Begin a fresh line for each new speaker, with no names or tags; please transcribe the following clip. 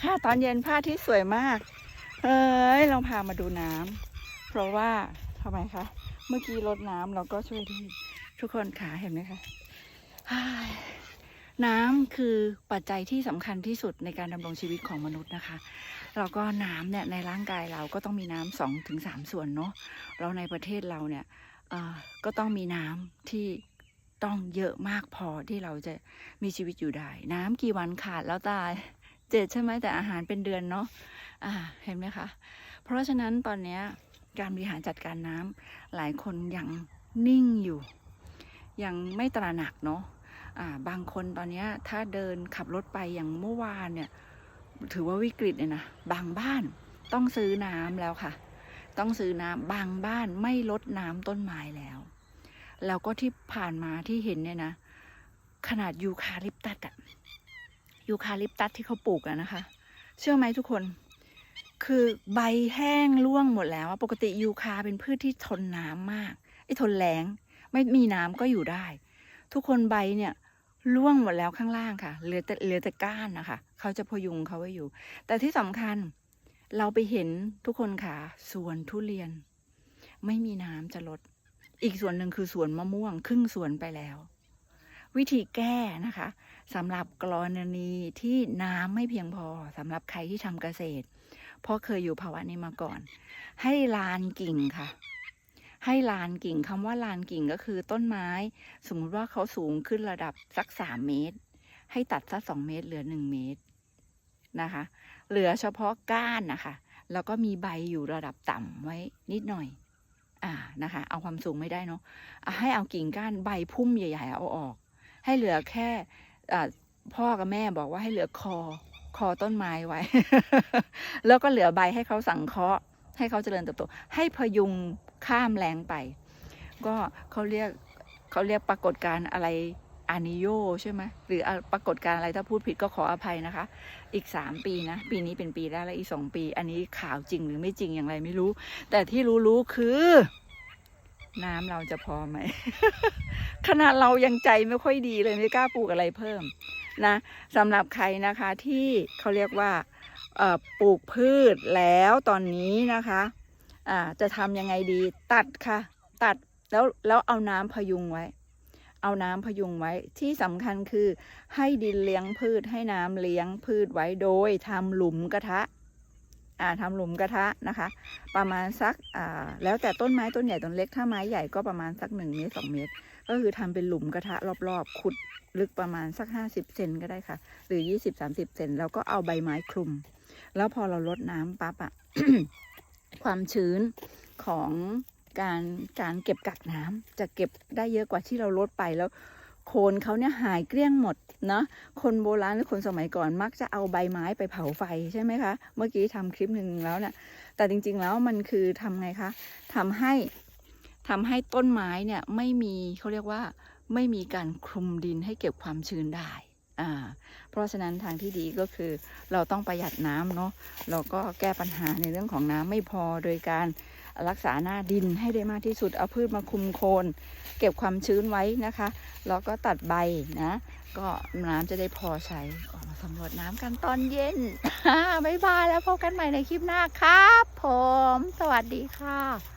ค่ะ ตอนเย็นพระอาทิตย์สวยมาก เอ้ยลองพามาดูน้ำเพราะว่าทำไมคะ เมื่อกี้รดน้ำเราก็ช่วยที่ทุกคนขาเห็นไหมคะฮ้ายน้ำคือปัจจัยที่สำคัญที่สุดในการดำรงชีวิตของมนุษย์นะคะ แล้วก็น้ำเนี่ยในร่างกายเราก็ต้องมีน้ำสองถึงสามส่วนเนาะแล้วในประเทศเราเนี่ยก็ต้องมีน้ำที่ต้องเยอะมากพอที่เราจะมีชีวิตอยู่ได้ น้ำกี่วันขาดแล้วตาย เจ็ดใช่ไหมแต่อาหารเป็นเดือนเนาะอ่าเห็นไหมคะ เพราะฉะนั้นตอนเนี้ยการบริหารจัดการน้ำหลายคนยังนิ่งอยู่ ยังไม่ตระหนักเนาะอ่าบางคนตอนเนี้ยถ้าเดินขับรถไปอย่างเมื่อวานเนี่ยถือว่าวิกฤตเลยนะบางบ้านต้องซื้อน้ำแล้วค่ะ ต้องซื้อน้ำบางบ้านไม่ลดน้ำต้นไม้แล้ว แล้วก็ที่ผ่านมาที่เห็นเนี่ยนะ ขนาดยูคาลิปตัสอะ ยูคาลิปตัสที่เขาปลูกอะนะคะ เชื่อไหมทุกคน คือใบแห้งร่วงหมดแล้วปกติยูคาเป็นพืชที่ทนน้ำมากไอ้ทนแรงไม่มีน้ำก็อยู่ได้ ทุกคนใบเนี่ยร่วงหมดแล้วข้างล่างค่ะเหลือแต่เหลือแต่ก้านนะคะเขาจะพยุงเขาไว้อยู่ แต่ที่สำคัญเราไปเห็นทุกคนค่ะสวนทุเรียน ไม่มีน้ำจะลด อีกส่วนหนึ่งคือสวนมะม่วง ครึ่งสวนไปแล้ว วิธีแก้นะคะสำหรับกรณีที่น้ำไม่เพียงพอสำหรับใครที่ทำเกษตร เพราะเคยอยู่ภาวะนี้มาก่อน ให้ลานกิ่งค่ะ ให้ลานกิ่งคำว่าลานกิ่งก็คือต้นไม้ สมมติว่าเขาสูงขึ้นระดับสักสามเมตร ให้ตัดสักสองเมตรเหลือหนึ่งเมตรนะคะ เหลือเฉพาะก้านนะคะแล้วก็มีใบอยู่ระดับต่ำไว้นิดหน่อย อ่านะคะ เอาความสูงไม่ได้เนาะให้เอากิ่งก้านใบพุ่มใหญ่ ๆ เอาออก ให้เหลือแค่พ่อกับแม่บอกว่าให้เหลือคอคอต้นไม้ไว้ แล้วก็เหลือใบให้เขาสังเคราะห์ ให้เขาเจริญเติบโต ให้พยุงข้ามแรงไป ก็เขาเรียกเขาเรียกปรากฏการอะไรอานิโยใช่ไหมหรือปรากฏการอะไรถ้าพูดผิดก็ขออภัยนะคะ อีกสามปีนะ ปีนี้เป็นปีแรกแล้วอีกสองปี อันนี้ข่าวจริงหรือไม่จริงอย่างไรไม่รู้ แต่ที่รู้ๆคือ น้ำเราจะพอไหม นาดเรายังใจไม่ค่อยดีเลยไม่กล้าปลูกอะไรเพิ่มนะสำหรับใครนะคะที่เขาเรียกว่าปลูกพืชแล้วตอนนี้นะคะอ่าจะทำยังไงดีตัดค่ะ ตัดแล้วแล้วเอาน้ำพยุงไว้ เอาน้ำพยุงไว้ที่สำคัญคือให้ดินเลี้ยงพืชให้น้ำเลี้ยงพืชไว้โดยทำหลุมกระทะ อ่าทำหลุมกระทะนะคะ ประมาณสักแล้วแต่ต้นไม้ต้นใหญ่ต้นเล็กถ้าไม้ใหญ่ก็ประมาณสักหนึ่งเมตรสองเมตร ก็คือทำเป็นหลุมกระทะรอบๆ ขุดลึกประมาณสักห้าสิบเซนก็ได้ค่ะ หรือยี่สิบสามสิบเซนแล้วก็เอาใบไม้คลุม แล้วพอเราลดน้ำปั๊บอะความชื้นของการการเก็บกักน้ำจะเก็บได้เยอะกว่าที่เราลดไปแล้ว โคนเขาเนี่ยหายเกลี้ยงหมดนะคนโบราณหรือคนสมัยก่อนมักจะเอาใบไม้ไปเผาไฟใช่ไหมคะ เมื่อกี้ทำคลิปหนึ่งแล้วเนี่ยแต่จริงๆแล้วมันคือทำไงคะทำให้ทำให้ต้นไม้เนี่ยไม่มีเขาเรียกว่าไม่มีการคลุมดินให้เก็บความชื้นได้อ่าเพราะฉะนั้นทางที่ดีก็คือเราต้องประหยัดน้ำเนาะเราก็แก้ปัญหาในเรื่องของน้ำไม่พอโดยการ รักษาหน้าดินให้ได้มากที่สุดเอาพืชมาคุมโคน เก็บความชื้นไว้นะคะแล้วก็ตัดใบนะ ก็น้ำจะได้พอใช้ออกมาสำรวจน้ำกันตอนเย็นบ๊ายบายแล้วพบกันใหม่ในคลิปหน้าครับ ผม สวัสดีค่ะ